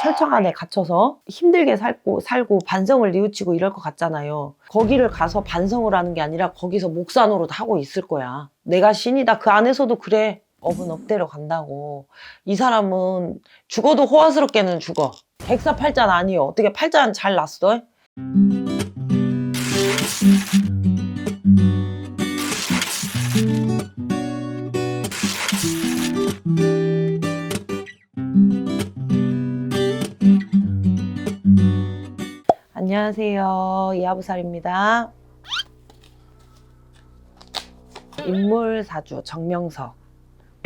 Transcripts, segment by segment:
철창 안에 갇혀서 힘들게 살고 살고 반성을 뉘우치고 이럴 것 같잖아요. 거기를 가서 반성을 하는 게 아니라 거기서 노릇 하고 있을 거야. 내가 신이다. 그 안에서도 그래. 업은 업대로 간다고. 이 사람은 죽어도 호화스럽게는 죽어. 백사 팔자는 아니요. 어떻게 팔자는 잘 났어? 안녕하세요. 이하부살입니다. 인물사주 정명석.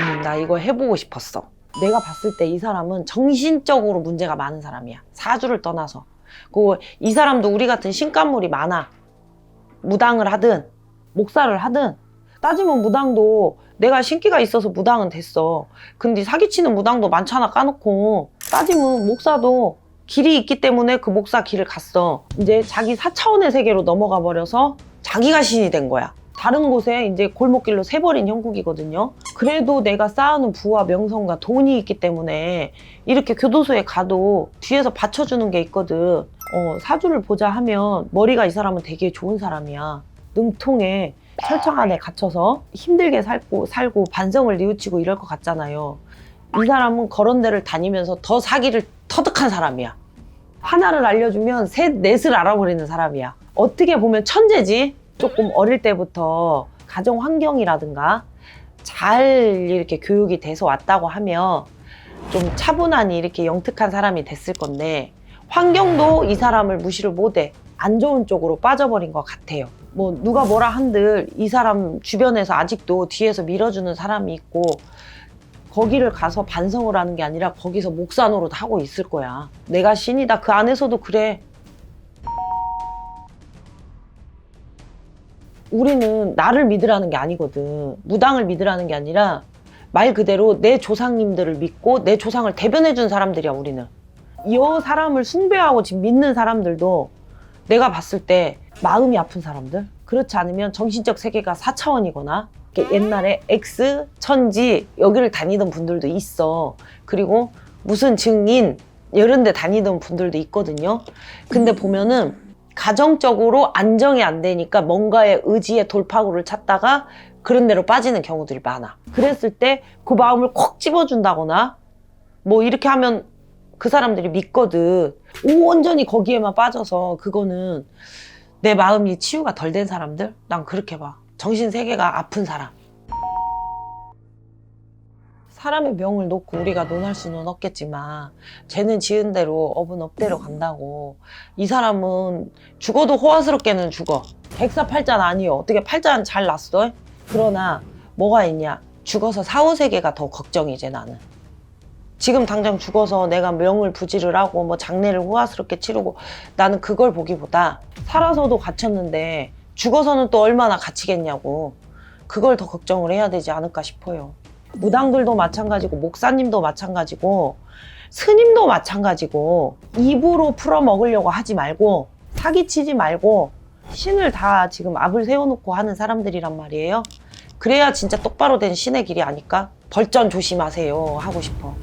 음, 나 이거 해보고 싶었어. 내가 봤을 때 이 사람은 정신적으로 문제가 많은 사람이야. 사주를 떠나서. 그리고 이 사람도 우리 같은 신간물이 많아. 무당을 하든, 목사를 하든. 따지면 무당도 내가 신기가 있어서 무당은 됐어. 근데 사기치는 무당도 많잖아, 까놓고. 따지면 목사도 길이 있기 때문에 그 목사 길을 갔어. 이제 자기 4차원의 세계로 넘어가 버려서 자기가 신이 된 거야. 다른 곳에 이제 골목길로 새버린 형국이거든요. 그래도 내가 쌓아놓은 부와 명성과 돈이 있기 때문에 이렇게 교도소에 가도 뒤에서 받쳐주는 게 있거든. 어, 사주를 보자 하면 머리가 이 사람은 되게 좋은 사람이야. 능통해. 철창 안에 갇혀서 힘들게 살고 살고 반성을 뉘우치고 이럴 것 같잖아요. 이 사람은 그런 데를 다니면서 더 사기를 터득한 사람이야. 하나를 알려주면 셋, 넷을 알아버리는 사람이야. 어떻게 보면 천재지? 조금 어릴 때부터 가정 환경이라든가 잘 이렇게 교육이 돼서 왔다고 하면 좀 차분하니 이렇게 영특한 사람이 됐을 건데 환경도 이 사람을 무시를 못해. 안 좋은 쪽으로 빠져버린 것 같아요. 뭐 누가 뭐라 한들 이 사람 주변에서 아직도 뒤에서 밀어주는 사람이 있고 거기를 가서 반성을 하는 게 아니라 거기서 노릇 하고 있을 거야. 내가 신이다. 그 안에서도 그래. 우리는 나를 믿으라는 게 아니거든. 무당을 믿으라는 게 아니라 말 그대로 내 조상님들을 믿고 내 조상을 대변해 준 사람들이야, 우리는. 이 사람을 숭배하고 지금 믿는 사람들도 내가 봤을 때 마음이 아픈 사람들? 그렇지 않으면 정신적 세계가 4차원이거나 옛날에 X, 천지 여기를 다니던 분들도 있어. 그리고 무슨 증인 이런 데 다니던 분들도 있거든요. 근데 보면은 가정적으로 안정이 안 되니까 뭔가의 의지의 돌파구를 찾다가 그런 데로 빠지는 경우들이 많아. 그랬을 때 그 마음을 콕 집어준다거나 뭐 이렇게 하면 그 사람들이 믿거든. 온전히 거기에만 빠져서 그거는 내 마음이 치유가 덜 된 사람들? 난 그렇게 봐. 정신 세계가 아픈 사람. 사람의 명을 놓고 우리가 논할 수는 없겠지만 쟤는 지은 대로 업은 업대로 간다고. 이 사람은 죽어도 호화스럽게는 죽어. 백사 팔자는 아니요. 어떻게 팔자는 잘 났어? 그러나 뭐가 있냐? 죽어서 사후세계가 더 걱정이지 나는. 지금 당장 죽어서 내가 명을 부지를 하고 뭐 장례를 호화스럽게 치르고 나는 그걸 보기보다 살아서도 갇혔는데 죽어서는 또 얼마나 갇히겠냐고 그걸 더 걱정을 해야 되지 않을까 싶어요. 무당들도 마찬가지고 목사님도 마찬가지고 스님도 마찬가지고 입으로 풀어 먹으려고 하지 말고 사기치지 말고 신을 다 지금 앞을 세워놓고 하는 사람들이란 말이에요. 그래야 진짜 똑바로 된 신의 길이 아닐까? 벌전 조심하세요 하고 싶어.